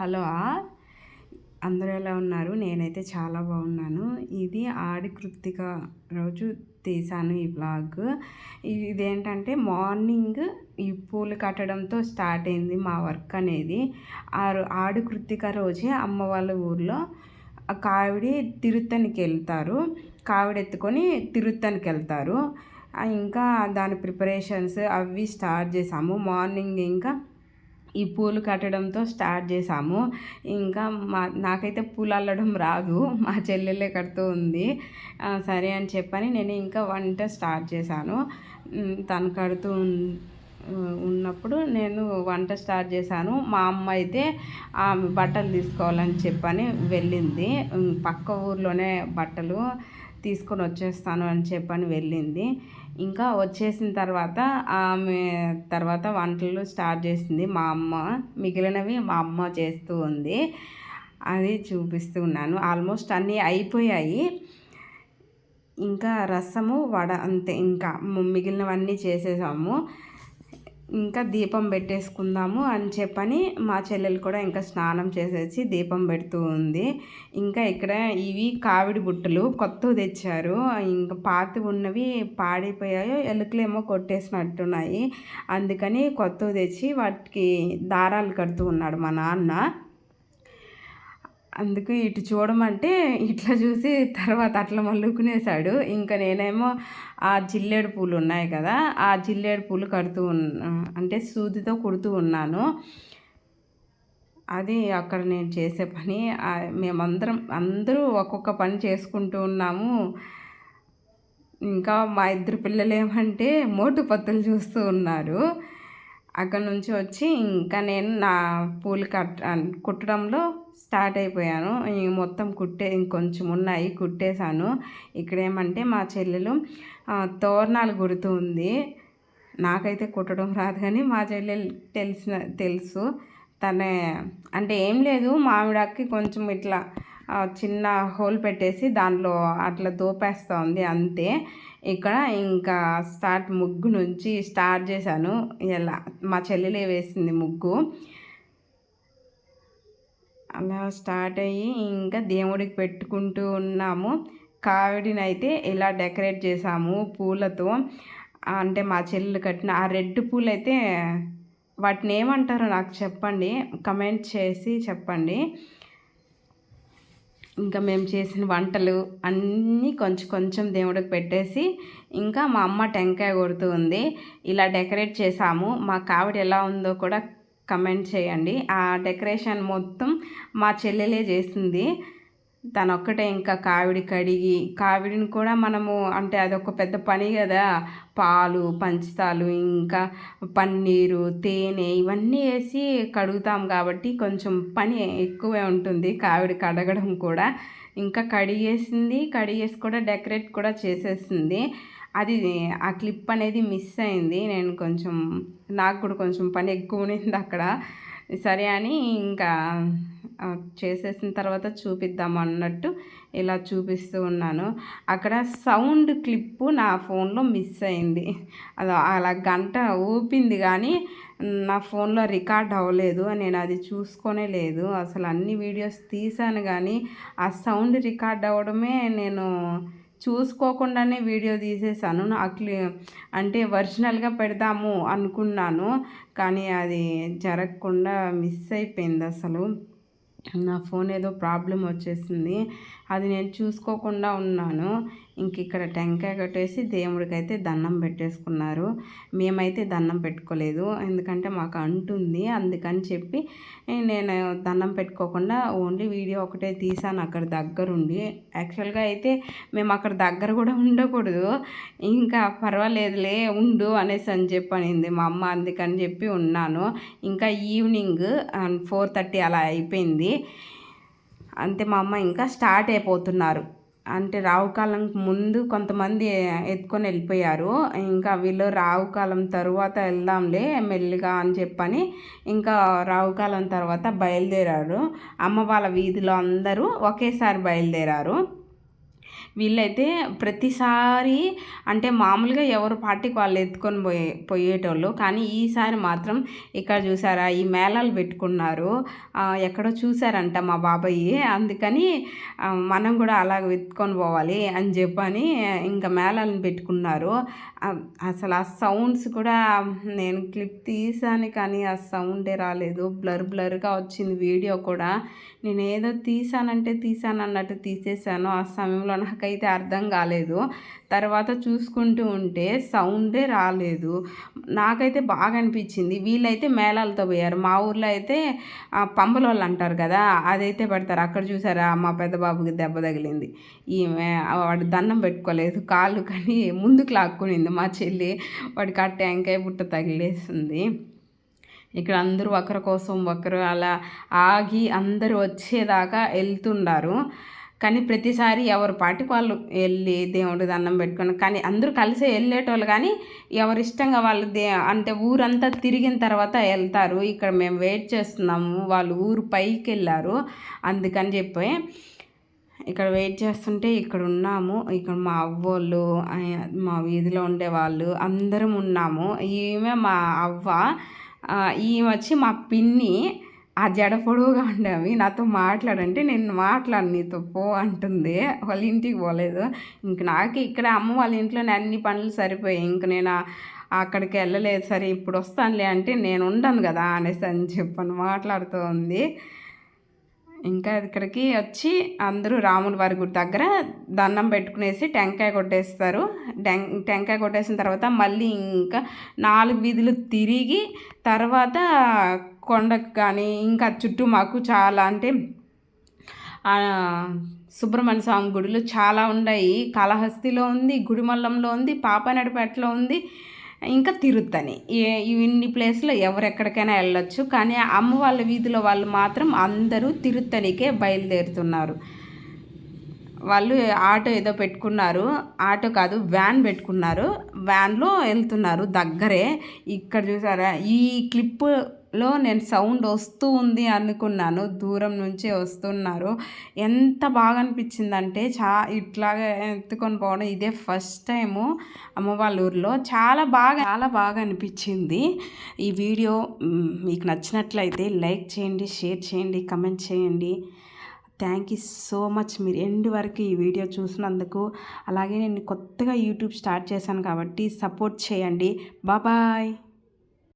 Hello అందరూ ఎలా ఉన్నారు? నేనైతే చాలా బాగున్నాను. ఇది ఆడి కృత్తిక రోజు తీసాను ఈ బ్లాగ్. ఇదేంటంటే మార్నింగ్ ఈ పూలు కట్టడంతో స్టార్ట్ అయింది మా వర్క్ అనేది. ఆ ఆడి కృత్తిక రోజే అమ్మ వాళ్ళ ఊర్లో కావిడి తిరుత్తనికి వెళ్తారు. కావిడి ఎత్తుకొని తిరుత్తనికి వెళ్తారు. ఇంకా దాని ప్రిపరేషన్స్ అవి స్టార్ట్ చేసాము మార్నింగ్ ఇంకా ఈ పూలు కట్టడంతో స్టార్ట్ చేసాము ఇంకా మా నాకైతే పూలు అల్లడం రాదు. మా చెల్లెలే కడుతూ ఉంది. సరే అని చెప్పని నేను ఇంకా వంట స్టార్ట్ చేశాను. తను కడుతూ ఉన్నప్పుడు నేను వంట స్టార్ట్ చేశాను. మా అమ్మ అయితే ఆమె బట్టలు తీసుకోవాలని చెప్పని వెళ్ళింది. పక్క ఊర్లోనే బట్టలు తీసుకొని వచ్చేస్తాను అని చెప్పని వెళ్ళింది. ఇంకా వచ్చేసిన తర్వాత ఆమె తర్వాత వంటలు స్టార్ట్ చేసింది మా అమ్మ. మిగిలినవి మా అమ్మ చేస్తూ ఉంది. అది చూపిస్తూ ఉన్నాను ఆల్మోస్ట్ అన్నీ అయిపోయాయి. ఇంకా రసము వడ అంతే. ఇంకా మిగిలినవన్నీ చేసేసాము. ఇంకా దీపం పెట్టేసుకుందాము అని చెప్పని మా చెల్లెలు కూడా ఇంకా స్నానం చేసేసి దీపం పెడుతూ ఉంది. ఇంకా ఇక్కడ ఇవి కావిడి బుట్టలు కొత్తవి తెచ్చారు. ఇంకా పాత ఉన్నవి పాడైపోయాయో ఎలుకలేమో కొట్టేసినట్టున్నాయి. అందుకని కొత్తవి తెచ్చి వాటికి దారాలు కడుతూ ఉన్నాడు మా నాన్న. అందుకు ఇటు చూడమంటే ఇట్లా చూసి తర్వాత అట్లా మల్లుకునేశాడు. ఇంకా నేనేమో ఆ జిల్లేడు పూలు ఉన్నాయి కదా ఆ జిల్లేడు పూలు కడుతూ ఉన్నా అంటే సూదితో కుడుతూ ఉన్నాను. అది అక్కడ నేను చేసే పని. మేమందరం అందరూ ఒక్కొక్క పని చేసుకుంటూ ఉన్నాము. ఇంకా మా ఇద్దరు పిల్లలు ఏమంటే మోటు పత్తులు చూస్తూ ఉన్నారు. అక్కడ నుంచి వచ్చి ఇంకా నేను నా పూలు కట్ కుట్టడంలో స్టార్ట్ అయిపోయాను. మొత్తం కుట్టే ఇంకొంచెం ఉన్నాయి కుట్టేశాను. ఇక్కడ ఏమంటే మా చెల్లెలు తోరణాలు కుడుతూ ఉంది. నాకైతే కుట్టడం రాదు కానీ మా చెల్లెలు తెలిసిన తెలుసు. తనే అంటే ఏం లేదు మామిడాకి కొంచెం ఇట్లా చిన్న హోల్ పెట్టేసి దాంట్లో అట్లా దోపేస్తూ ఉంది అంతే. ఇక్కడ ఇంకా స్టార్ట్ ముగ్గు నుంచి స్టార్ట్ చేశాను. ఎలా మా చెల్లెలే వేసింది ముగ్గు. అలా స్టార్ట్ అయ్యి ఇంకా దేవుడికి పెట్టుకుంటూ ఉన్నాము. కావిడిని అయితే ఇలా డెకరేట్ చేసాము పూలతో. అంటే మా చెల్లెలు కట్టిన ఆ రెడ్ పూలు అయితే వాటిని ఏమంటారో నాకు చెప్పండి. కమెంట్ చేసి చెప్పండి. ఇంకా మేము చేసిన వంటలు అన్నీ కొంచెం కొంచెం దేవుడికి పెట్టేసి ఇంకా మా అమ్మ టెంకాయ కొడుతూ ఉంది. ఇలా డెకరేట్ చేసాము మా కావిడ ఎలా ఉందో కూడా కమెంట్ చేయండి. ఆ డెకరేషన్ మొత్తం మా చెల్లెలే చేసింది. తనొక్కటే ఇంకా కావిడి కడిగి కావిడిని కూడా మనము అంటే అదొక పెద్ద పని కదా. పాలు పంచతాలు ఇంకా పన్నీరు తేనె ఇవన్నీ వేసి కడుగుతాం కాబట్టి కొంచెం పని ఎక్కువే ఉంటుంది కావిడి కడగడం కూడా. ఇంకా కడిగేసింది కడిగేసి కూడా డెకరేట్ కూడా చేసేసింది. అది ఆ క్లిప్ అనేది మిస్ అయింది. నేను కొంచెం నాకు కూడా కొంచెం పని ఎక్కువ ఉన్నింది అక్కడ. సరే అని ఇంకా చేసేసిన తర్వాత చూపిద్దాం అన్నట్టు ఇలా చూపిస్తూ ఉన్నాను. అక్కడ సౌండ్ క్లిప్పు నా ఫోన్లో మిస్ అయింది. అది అలా గంట ఊపింది కానీ నా ఫోన్లో రికార్డ్ అవ్వలేదు. నేను అది చూసుకొనే లేదు. అసలు అన్ని వీడియోస్ తీసాను కానీ ఆ సౌండ్ రికార్డ్ అవ్వడమే నేను చూసుకోకుండానే వీడియో తీసేసాను. నాకు అంటే ఒరిజినల్గా పెడదాము అనుకున్నాను కానీ అది జరగకుండా మిస్ అయిపోయింది అసలు. నా ఫోన్ ఏదో ప్రాబ్లం వచ్చేసింది. అది నేను చూసుకోకుండా ఉన్నాను. ఇంక ఇక్కడ టెంకాయ కట్టేసి దేవుడికైతే దండం పెట్టేసుకున్నారు. మేమైతే దండం పెట్టుకోలేదు. ఎందుకంటే మాకు అంటుంది. అందుకని చెప్పి నేను దండం పెట్టుకోకుండా ఓన్లీ వీడియో ఒకటే తీసాను అక్కడ దగ్గరుండి. యాక్చువల్గా అయితే మేము అక్కడ దగ్గర కూడా ఉండకూడదు. ఇంకా పర్వాలేదులే ఉండు అనేసి అని చెప్పి అనింది మా అమ్మ. అందుకని చెప్పి ఉన్నాను. ఇంకా ఈవినింగ్ ఫోర్ థర్టీ అలా అయిపోయింది. అంతే మా అమ్మ ఇంకా స్టార్ట్ అయిపోతున్నారు. అంటే రావు కాలం ముందు కొంతమంది ఎత్తుకొని వెళ్ళిపోయారు. ఇంకా వీళ్ళు రావు కాలం తరువాత వెళ్దాంలే మెల్లిగా అని చెప్పని ఇంకా రావు కాలం తర్వాత బయలుదేరారు. అమ్మ వాళ్ళ వీధిలో అందరూ ఒకేసారి బయలుదేరారు. వీళ్ళైతే ప్రతిసారి అంటే మామూలుగా ఎవరు పార్టీకి వాళ్ళు ఎత్తుకొని పోయే పోయేటోళ్ళు. కానీ ఈసారి మాత్రం ఇక్కడ చూసారా ఈ మేళాలు పెట్టుకున్నారు. ఎక్కడో చూసారంట మా బాబాయ్. అందుకని మనం కూడా అలాగ ఎత్తుకొని పోవాలి అని చెప్పని ఇంకా మేళాలను పెట్టుకున్నారు. అసలు ఆ సౌండ్స్ కూడా నేను క్లిప్ తీసాను కానీ ఆ సౌండే రాలేదు. బ్లర్ బ్లర్గా వచ్చింది వీడియో కూడా. నేను ఏదో తీసానంటే తీసాను అన్నట్టు తీసేసాను. ఆ సమయంలో నాకు అయితే అర్థం కాలేదు. తర్వాత చూసుకుంటూ ఉంటే సౌండే రాలేదు. నాకైతే బాగా అనిపించింది. వీళ్ళైతే మేళాలతో పోయారు. మా ఊర్లో అయితే ఆ, పంబల వాళ్ళు అంటారు కదా అదైతే పెడతారు. అక్కడ చూసారా మా పెద్ద బాబుకి దెబ్బ తగిలింది. ఈమె వాడు దండం పెట్టుకోలేదు. కాళ్ళు కానీ ముందుకు లాక్కునింది మా చెల్లి. వాడికి ఆ టెంకాయ బుట్ట తగిలేస్తుంది ఇక్కడ అందరూ ఒకరి కోసం ఒకరు అలా ఆగి అందరూ వచ్చేదాకా వెళ్తుండారు. కానీ ప్రతిసారి ఎవరి పాటికి వాళ్ళు వెళ్ళి దేవుడి దండం పెట్టుకుని కానీ అందరూ కలిసి వెళ్ళేటోళ్ళు కానీ ఎవరి ఇష్టంగా వాళ్ళు దే అంటే ఊరంతా తిరిగిన తర్వాత వెళ్తారు. ఇక్కడ మేము వెయిట్ చేస్తున్నాము వాళ్ళు ఊరు పైకి వెళ్ళారు. అందుకని చెప్పి ఇక్కడ వెయిట్ చేస్తుంటే ఇక్కడ ఉన్నాము. ఇక్కడ మా అవ్వోళ్ళు మా వీధిలో ఉండే వాళ్ళు అందరం ఉన్నాము. ఈమె మా అవ్వ ఈమె వచ్చి మా పిన్ని ఆ జడ పొడవుగా ఉండేవి నాతో మాట్లాడంటే నేను మాట్లాడు నీతో పో అంటుంది. వాళ్ళ ఇంటికి పోలేదు. ఇంక నాకు ఇక్కడ అమ్మ వాళ్ళ ఇంట్లోనే అన్ని పనులు సరిపోయాయి. ఇంక నేను అక్కడికి వెళ్ళలేదు. సరే ఇప్పుడు వస్తానులే అంటే నేను ఉండను కదా అనేసి అని చెప్పాను మాట్లాడుతూ ఉంది. ఇంకా ఇక్కడికి వచ్చి అందరూ రాముల వారి గుడి దగ్గర దండం పెట్టుకునేసి టెంకాయ కొట్టేస్తారు. టెం టెంకాయ కొట్టేసిన తర్వాత మళ్ళీ ఇంకా నాలుగు వీధులు తిరిగి తర్వాత కొండకు కానీ ఇంకా చుట్టూ మాకు చాలా అంటే సుబ్రహ్మణ్య స్వామి గుడులు చాలా ఉన్నాయి. కాళహస్తిలో ఉంది గుడిమల్లంలో ఉంది పాపనడిపేటలో ఉంది ఇంకా తిరుత్తని ఏ- ఇన్ని ప్లేస్లో ఎవరెక్కడికైనా వెళ్ళొచ్చు. కానీ అమ్మ వాళ్ళ వీధిలో వాళ్ళు మాత్రం అందరూ తిరుత్తనికే బయలుదేరుతున్నారు. వాళ్ళు ఆటో ఏదో పెట్టుకున్నారు. ఆటో కాదు వ్యాన్ పెట్టుకున్నారు. వ్యాన్లో వెళ్తున్నారు దగ్గరే. ఇక్కడ చూసారా? ఈ లో నేను సౌండ్ వస్తూ ఉంది అనుకున్నాను. దూరం నుంచి వస్తున్నారు. ఎంత బాగా అనిపించిందంటే చా ఇట్లాగా ఎత్తుకొని పోవడం ఇదే ఫస్ట్ టైము అమ్మ వాళ్ళ ఊర్లో. చాలా బాగా చాలా బాగా అనిపించింది ఈ వీడియో మీకు నచ్చినట్లయితే లైక్ చేయండి షేర్ చేయండి కమెంట్ చేయండి. Thank you so much. మీరు ఎండ్ వరకు ఈ వీడియో చూసినందుకు. అలాగే నేను కొత్తగా యూట్యూబ్ స్టార్ట్ చేశాను కాబట్టి సపోర్ట్ చేయండి. బాబాయ్